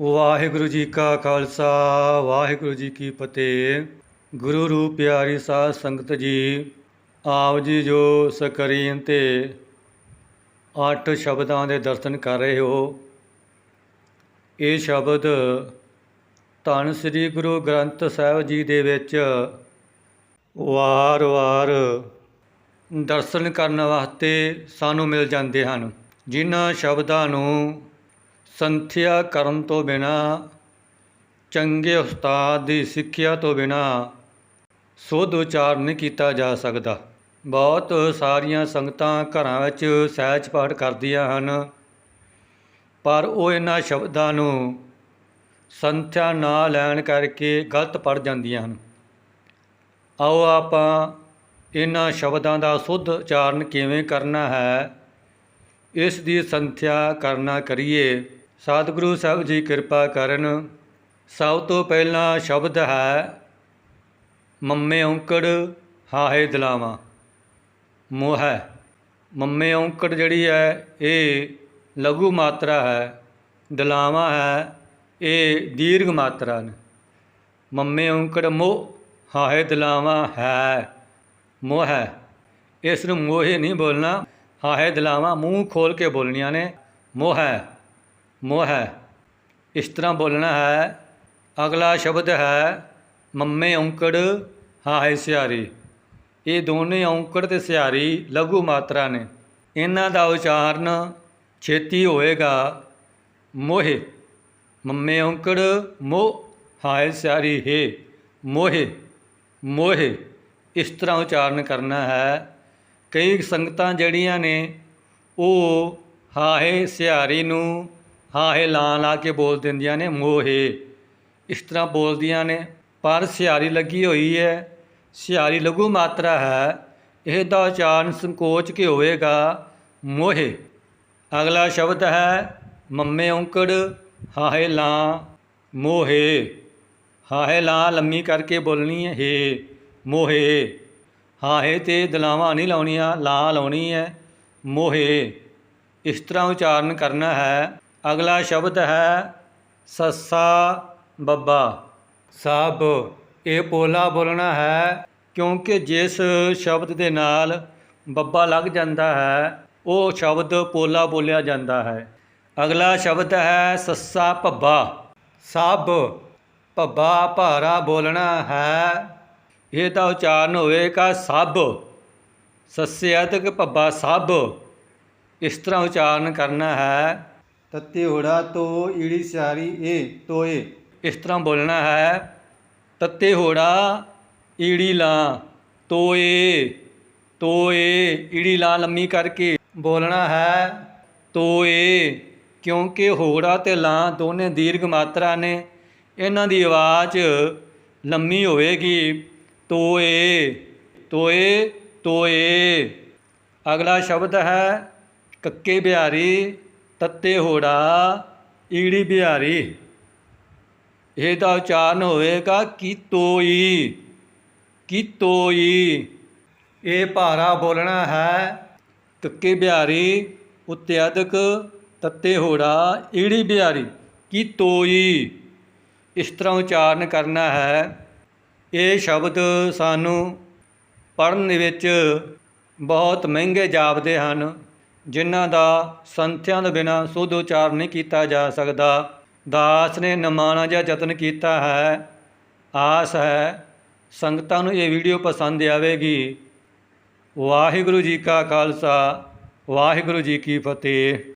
ਵਾਹਿਗੁਰੂ ਜੀ ਕਾ ਖਾਲਸਾ, ਵਾਹਿਗੁਰੂ ਜੀ ਕੀ ਫਤਿਹ। ਗੁਰੂ ਰੂਪ ਪਿਆਰੀ ਸਾਧ ਸੰਗਤ ਜੀ, ਆਪ ਜੀ ਜੋ ਸਕਰੀਨ ਤੇ ਅੱਠ ਸ਼ਬਦਾਂ ਦੇ ਦਰਸ਼ਨ ਕਰ ਰਹੇ ਹੋ, ਇਹ ਸ਼ਬਦ ਧੰਨ ਸ੍ਰੀ ਗੁਰੂ ਗ੍ਰੰਥ ਸਾਹਿਬ ਜੀ ਦੇ ਵਿੱਚ ਵਾਰ-ਵਾਰ ਦਰਸ਼ਨ ਕਰਨ ਵਾਸਤੇ ਸਾਨੂੰ ਮਿਲ ਜਾਂਦੇ ਹਨ। ਜਿਨ੍ਹਾਂ ਸ਼ਬਦਾਂ ਨੂੰ ਸੰਥਿਆ ਕਰਨ ਤੋਂ ਬਿਨਾ, ਚੰਗੇ ਉਸਤਾਦ ਦੀ ਸਿੱਖਿਆ ਤੋਂ ਬਿਨਾ ਸੁੱਧ ਉਚਾਰ ਨਹੀਂ ਕੀਤਾ ਜਾ ਸਕਦਾ। ਬਹੁਤ ਸਾਰੀਆਂ ਸੰਗਤਾਂ ਘਰਾਂ ਵਿੱਚ ਸਹਿਜ ਪਾਠ ਕਰਦੀਆਂ ਹਨ, ਪਰ ਉਹ ਇਹਨਾਂ ਸ਼ਬਦਾਂ ਨੂੰ ਸੰਥਿਆ ਨਾ ਲੈਣ ਕਰਕੇ ਗਲਤ ਪੜ ਜਾਂਦੀਆਂ ਹਨ। ਆਓ ਆਪਾਂ ਇਹਨਾਂ ਸ਼ਬਦਾਂ ਦਾ ਸੁੱਧ ਉਚਾਰਨ ਕਿਵੇਂ ਕਰਨਾ ਹੈ, ਇਸ ਦੀ ਸੰਥਿਆ ਕਰਨਾ ਕਰੀਏ। ਸਤਿਗੁਰੂ ਸਾਹਿਬ ਜੀ ਕਿਰਪਾ ਕਰਨ, ਸਭ ਤੋਂ ਪਹਿਲਾ ਸ਼ਬਦ ਹੈ, ਮੰਮੇ ਔਂਕੜ ਹਾਏ ਦਲਾਵਾਂ। ਮੋਹ ਹੈ। ਮੰਮੇ ਔਂਕੜ ਜਿਹੜੀ ਹੈ, ਇਹ ਲਘੂ ਮਾਤਰਾ ਹੈ। ਦਲਾਵਾਂ ਹੈ, ਇਹ ਦੀਰਘ ਮਾਤਰਾ ਨੇ। ਮੰਮੇ ਔਂਕੜ ਮੋਹ ਹਾਹੇ ਦਲਾਵਾਂ ਹੈ। ਮੋਹ ਹੈ। ਇਸ ਨੂੰ ਮੋਹੇ ਨਹੀਂ ਬੋਲਣਾ। ਹਾਹੇ ਦਲਾਵਾਂ ਮੂੰਹ ਖੋਲ ਕੇ ਬੋਲਣੀਆਂ ਨੇ। ਮੋਹ ਹੈ। ਮੋਹ ਹੈ। ਇਸ ਤਰ੍ਹਾਂ ਬੋਲਣਾ ਹੈ, ਅਗਲਾ ਸ਼ਬਦ ਹੈ, ਮੰਮੇ ਔਂਕੜ, ਹਾਏ ਸਿਆਰੀ। ਇਹ ਦੋਨੇ ਔਂਕੜ ਤੇ ਸਿਆਰੀ ਲਘੂ ਮਾਤਰਾ ਨੇ। ਇਹਨਾਂ ਦਾ ਉਚਾਰਨ ਛੇਤੀ ਹੋਏਗਾ। ਮੋਹੇ, ਮੰਮੇ ਔਂਕੜ, ਮੋਹ, ਹਾਏ ਸਿਆਰੀ, ਹੈ, ਮੋਹੇ ਮੋਹੇ। ਇਸ ਤਰ੍ਹਾਂ ਉਚਾਰਨ ਕਰਨਾ ਹੈ। ਕਈ ਸੰਗਤਾਂ ਜਿਹੜੀਆਂ ਨੇ, ਉਹ ਹਾਹੇ ਸਿਆਰੀ ਨੂੰ ਹਾਹੇ ਲਾਂ ਲਾ ਕੇ ਬੋਲ ਦਿੰਦੀਆਂ ਨੇ, ਮੋਹੇ। ਇਸ ਤਰ੍ਹਾਂ ਬੋਲਦੀਆਂ ਨੇ, ਪਰ ਸਿਆਰੀ ਲੱਗੀ ਹੋਈ ਹੈ। ਸਿਆਰੀ ਲਘੂ ਮਾਤਰਾ ਹੈ। ਇਹਦਾ ਉਚਾਰਨ ਸੰਕੋਚ ਕੇ ਹੋਵੇਗਾ, ਮੋਹੇ। ਅਗਲਾ ਸ਼ਬਦ ਹੈ, ਮੰਮੇ ਔਂਕੜ ਹਾਹੇ ਲਾਂ, ਮੋਹੇ। ਹਾਹੇ ਲਾਂ ਲੰਮੀ ਕਰਕੇ ਬੋਲਣੀ ਹੈ, ਹੇ, ਮੋਹੇ। ਹਾਹੇ ਤੇ ਦਲਾਵਾਂ ਨਹੀਂ ਲਾਉਣੀਆਂ, ਲਾਂ ਲਾਉਣੀ ਹੈ, ਮੋਹੇ। ਇਸ ਤਰ੍ਹਾਂ ਉਚਾਰਨ ਕਰਨਾ ਹੈ। ਅਗਲਾ ਸ਼ਬਦ ਹੈ ਸੱਸਾ ਬੱਬਾ। ਸਾਬ, ਇਹ ਪੋਲਾ ਬੋਲਣਾ ਹੈ ਕਿਉਂਕਿ ਜਿਸ ਸ਼ਬਦ ਦੇ ਨਾਲ ਬੱਬਾ ਲੱਗ ਜਾਂਦਾ ਹੈ, ਉਹ ਸ਼ਬਦ ਪੋਲਾ ਬੋਲਿਆ ਜਾਂਦਾ ਹੈ। ਅਗਲਾ ਸ਼ਬਦ ਹੈ ਸੱਸਾ ਭੱਬਾ। ਸਭ ਭੱਬਾ ਭਾਰਾ ਬੋਲਣਾ ਹੈ। ਇਹ ਤਾਂ ਉਚਾਰਨ ਹੋਵੇਗਾ ਸਭ ਸੱਸਿਆਤਕ ਭੱਬਾ ਸਭ ਇਸ ਤਰ੍ਹਾਂ ਉਚਾਰਨ ਕਰਨਾ ਹੈ। ਤੱਤੇ ਹੋੜਾ ਤੋ ਈੜੀ ਸਿਆਰੀ ਏ ਤੋਏ। ਇਸ ਤਰ੍ਹਾਂ ਬੋਲਣਾ ਹੈ, ਤੱਤੇ ਹੋੜਾ ਈੜੀ ਲਾਂ, ਤੋਏ ਤੋਏ, ਈੜੀ ਲਾਂ ਲੰਮੀ ਕਰਕੇ। ਬੋਲਣਾ ਹੈ, ਤੋਏ, ਕਿਉਂਕਿ ਹੋੜਾ ਤੇ ਲਾਂ ਦੋਨੇ ਦੀਰਘ ਮਾਤਰਾ ਨੇ, ਇਹਨਾਂ ਦੀ ਆਵਾਜ਼ ਲੰਮੀ ਹੋਵੇਗੀ। ਤੋਏ ਤੋਏ ਤੋਏ। ਅਗਲਾ ਸ਼ਬਦ ਹੈ, ਕੱਕੇ ਬਿਹਾਰੀ। ਤੱਤੇ ਹੋੜਾ, ਈੜੀ ਬਿਹਾਰੀ। ਇਹਦਾ ਉਚਾਰਨ ਹੋਵੇਗਾ ਕੀ ਤੋਈ ਕੀ ਤੋਈ। ਇਹ ਭਾਰਾ ਬੋਲਣਾ ਹੈ। ਕੱਕੇ ਬਿਹਾਰੀ, ਉੱਤੇ ਅਧਕ ਤੱਤੇ ਹੋੜਾ, ਈੜੀ ਬਿਹਾਰੀ, ਕੀ ਤੋਈ। ਇਸ ਤਰ੍ਹਾਂ ਉਚਾਰਨ ਕਰਨਾ ਹੈ। ਇਹ ਸ਼ਬਦ ਸਾਨੂੰ ਪੜ੍ਹਨ ਵਿੱਚ ਬਹੁਤ ਮਹਿੰਗੇ ਜਾਪਦੇ ਹਨ। ਜਿਨ੍ਹਾਂ ਦਾ ਸੰਥਿਆਂ ਦੇ ਬਿਨਾ ਸੁੱਧ ਉਚਾਰ ਨਹੀਂ ਕੀਤਾ ਜਾ ਸਕਦਾ। ਦਾਸ ਨੇ ਨਮਾਣਾ ਜਿਹਾ ਯਤਨ ਕੀਤਾ ਹੈ। ਆਸ ਹੈ, ਸੰਗਤਾਂ ਨੂੰ ਇਹ ਵੀਡੀਓ ਪਸੰਦ ਆਵੇਗੀ। ਵਾਹਿਗੁਰੂ ਜੀ ਕਾ ਖਾਲਸਾ, ਵਾਹਿਗੁਰੂ ਜੀ ਕੀ ਫਤਿਹ।